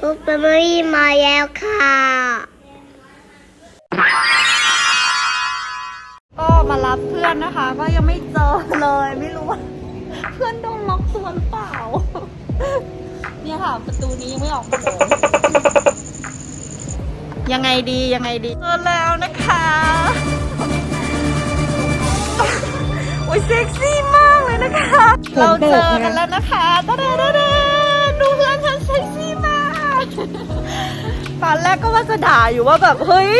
ทุกเมมโมรี่มาแล้วค่ะ ก็มารับเพื่อนนะคะ ก็ยังไม่เจอเลยไม่รู้ว่า เพื่อนโดนล็อกตัวหรือเปล่า เนี่ยค่ะ ประตูนี้ยังไม่ออกมาเลยยังไงดียังไงดีเจอแล้วนะคะโอ้ยเซ็กซี่มากเลยนะคะ เราเจอกันแล้วนะคะตาดาดาดา ตอนแรกก็ว่าจะด่าอยู่ว่าแบบเฮ้ย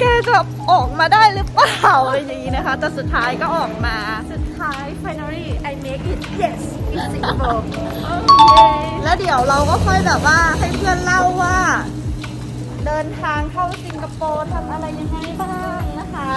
แกจะออกมาได้หรือเปล่าอะไรอย่างนี้นะคะ แต่สุดท้ายก็ออกมา สุดท้าย finally I make it yes in Singapore แล้วเดี๋ยวเราก็ค่อยแบบว่าให้เพื่อนเล่าว่า เดินทางเข้าสิงคโปร์ทำอะไรยังไงบ้างนะคะ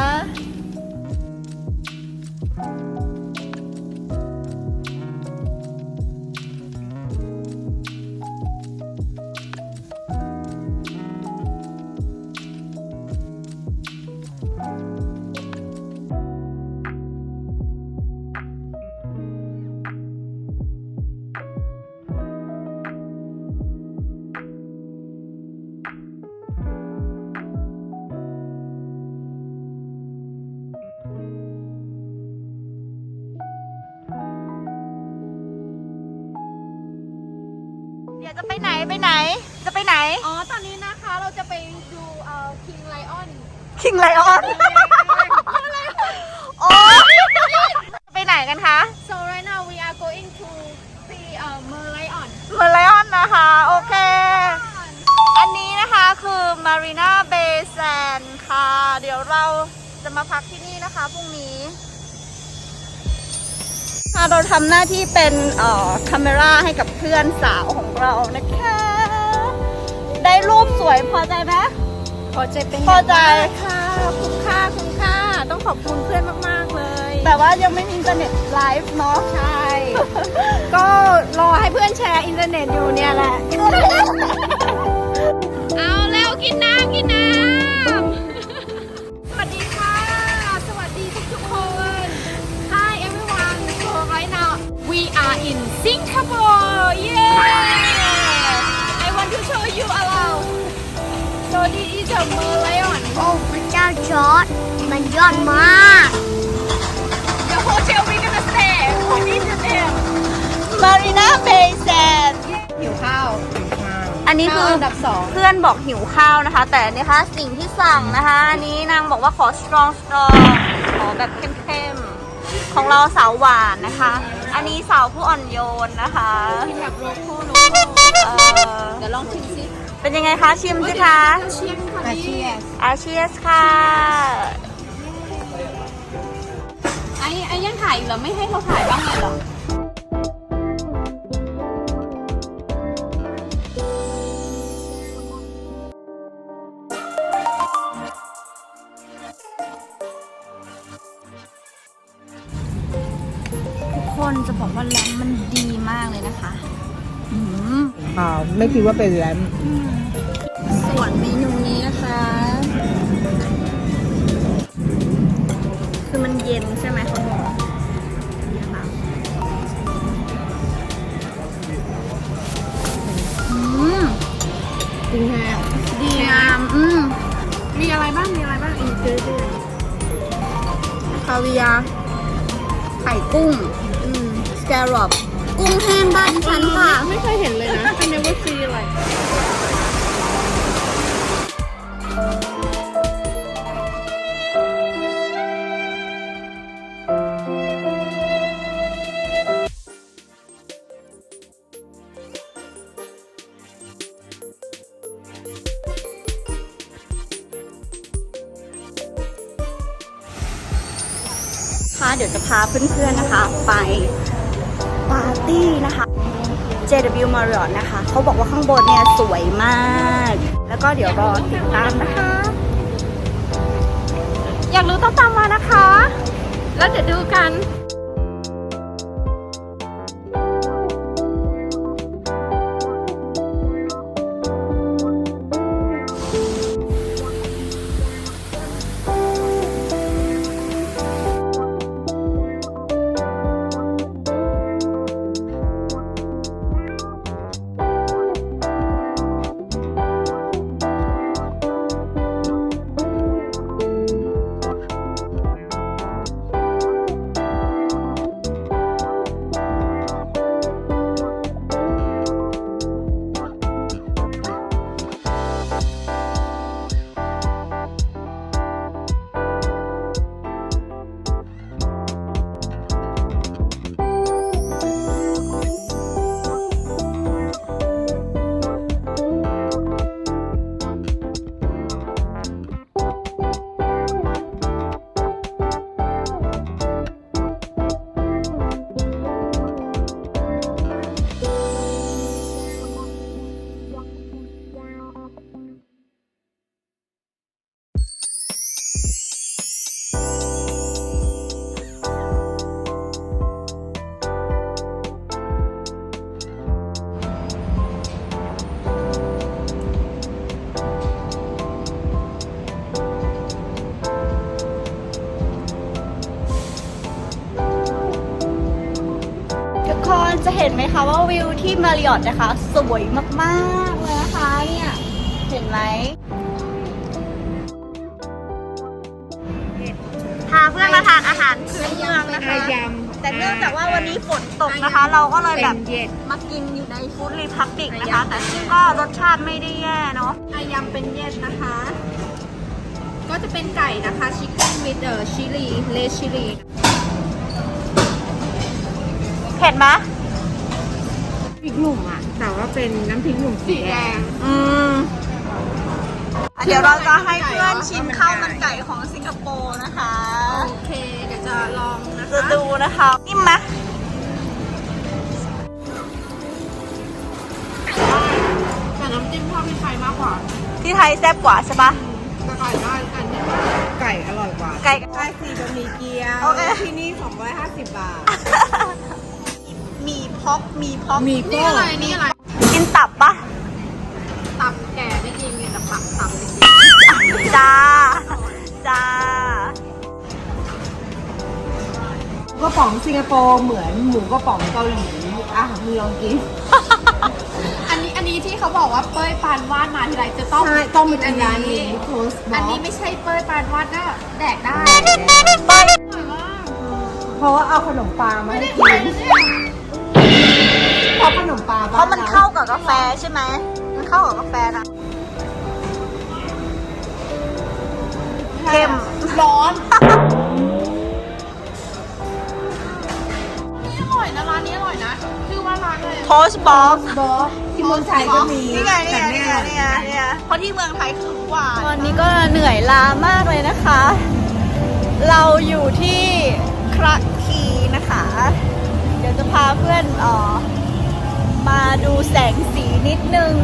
ดี๋ยวจะไปไหนไปไหน จะไปไหน อ๋อ ตอนนี้นะคะเราจะไปดูเอ่อ King Lion คิงไลออนโอ้ไปไหนกันคะ so right now we are going to see เอ่อ Merlion เมอร์ไลออนนะคะ โอเค อันนี้นะคะคือ Marina Bay Sand ค่ะ เดี๋ยวเราจะมาพักที่นี่นะคะพรุ่งนี้ค่ะเราทำหน้าที่เป็นเอ่อคาเมราให้กับเพื่อนสาวของเรานะคะ ได้รูปสวยพอใจไหม พอใจเป็นพอใจค่ะคุ้มค่าคุ้มค่า ต้องขอบคุณเพื่อนมากๆเลยแต่ว่ายังไม่มีอินเทอร์เน็ตไลฟ์เนาะ ใช่ ก็รอให้เพื่อนแชร์อินเทอร์เน็ตอยู่เนี่ยแหละ เอาแล้วกินน้ำกินน้ำ มันยอดมาก the hotel we gonna stay what is the name Marina Bay Sand หิวข้าวอันนี้คือข้าวอันดับสองเพื่อนบอกหิวข้าวนะคะ แต่นี่คะสิ่งที่สั่งนะคะอันนี้นางบอกว่าขอ strong strong ขอแบบเข้มๆ ของเราสาวหวานนะคะ อันนี้สาวผู้อ่อนโยนนะคะกินแบบโลโก้โลเอโก้อเดี๋ยวลองชิมซิเป็นยังไงคะชิมสิคะเชียงค่ะพี่อาเชียสค่ะ ไอ้ไอ้ยังถ่ายอีกเหรอ ไม่ให้เขาถ่ายบ้างเลยเหรอ ทุกคนจะบอกว่าแรมมันดีมากเลยนะคะ อืม อ่าไม่คิดว่าเป็นแรมส่ จริงแฮะดีงามอืมมีอะไรบ้าง มีอะไรบ้างอีกเดือคาเวียร์ไข่กุ้งอืมสแกรอปกุ้งแห้งบ้านฉันค่ะ ไม่เคยเห็นเลยนะ I never see like ค่ะ เดี๋ยวจะพาเพื่อนๆนะคะ ไปปาร์ตี้นะคะ JW Marriott นะคะ เขาบอกว่าข้างบนเนี่ยสวยมาก แล้วก็เดี๋ยวรอติดตามนะคะ อยากรู้ต้องตามมานะคะ แล้วเดี๋ยวดูกัน คะว่าวิวที่มาริออตนะคะ สวยมากๆเลยนะคะเนี่ย เห็นไหมพาเพื่อนมาทานอาหารพื้นเมืองนะคะแต่เนื่องจากว่าวันนี้ฝนตกนะคะ เราก็เลยแบบมากินอยู่ในฟู้ดรีพับบิกนะคะ แต่ซึ่งก็รสชาติไม่ได้แย่เนาะอายำเป็นเย็ดนะคะ ก็จะเป็นไก่นะคะชิคเก้นวิดเออชิลีเลชิลีเผ็ดไหม พริกหนุ่มอะ แต่ว่าเป็นน้ำพริกหนุ่มสีแดงอืมอะเดี๋ยวเราจะให้เพื่อนชิมข้าวมันไก่ของสิงคโปร์นะคะ โอเค เดี๋ยวจะลองนะจะคะดูนะคะนิ่มไหมแต่น้ำจิ้มชอบที่ไทยมากกว่า ที่ไทยแซ่บกว่าใช่ปะแต่ไก่ได้อันนี้ไก่อร่อยกว่า ไก่ไก่สีบะหมี่เกี๊ยวโอเคที่นี่ 250 บาท มีพอกมีพอกมีนี่ก็อะไรนี่อะไร กินตับปะตับแก่ไม่กินมีแต่ตับตับไม่กินจ้า จ้ากระป๋องสิงคโปร์เหมือนหมูกระป๋องเกาหลีอะมึงลองกินอันนี้อันนี้ที่เขาบอกว่าเป้ยปานวาดมาทีไรจะต้องใช่ต้องเป็นอัอันนนี้ร้านนี้โทสบอัอนนี้กไม่ใช่เป้ยปานวาดก็แดกได้เพราะว่าเอาขนมปลามาให้กิน เพราะขนมปลาเพราะมันเข้ากับกาแฟใช่ไหม มันเข้ากับกาแฟนะ เข้ม ร้อนนี่อร่อยนะร้านนี้อร่อยนะ ชื่อว่าร้านอะไรโพสบ็อกบอกที่เมืองไทยก็มีนี่ไงนี่แต่ไงแม่นี่ไงนี่ไงนี่ไงเพราะที่เมืองไทยคือหวาน ตอนนี้ก็เหนื่อยล้ามากเลยนะคะ เราอยู่ที่คระคีนะคะ เดี๋ยวจะพาเพื่อนเออ มาดูแสงสีนิดนึง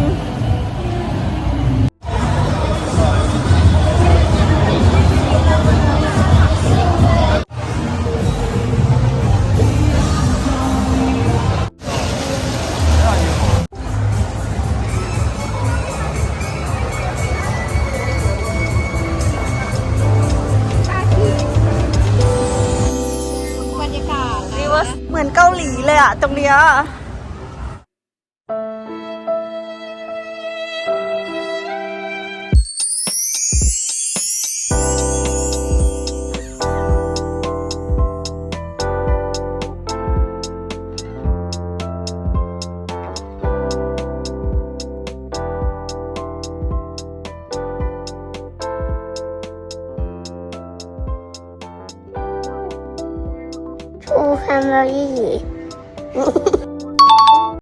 เวอร์เหมือนเกาหลีเลยอะตรงเนี้ย ทูแฟมิลี่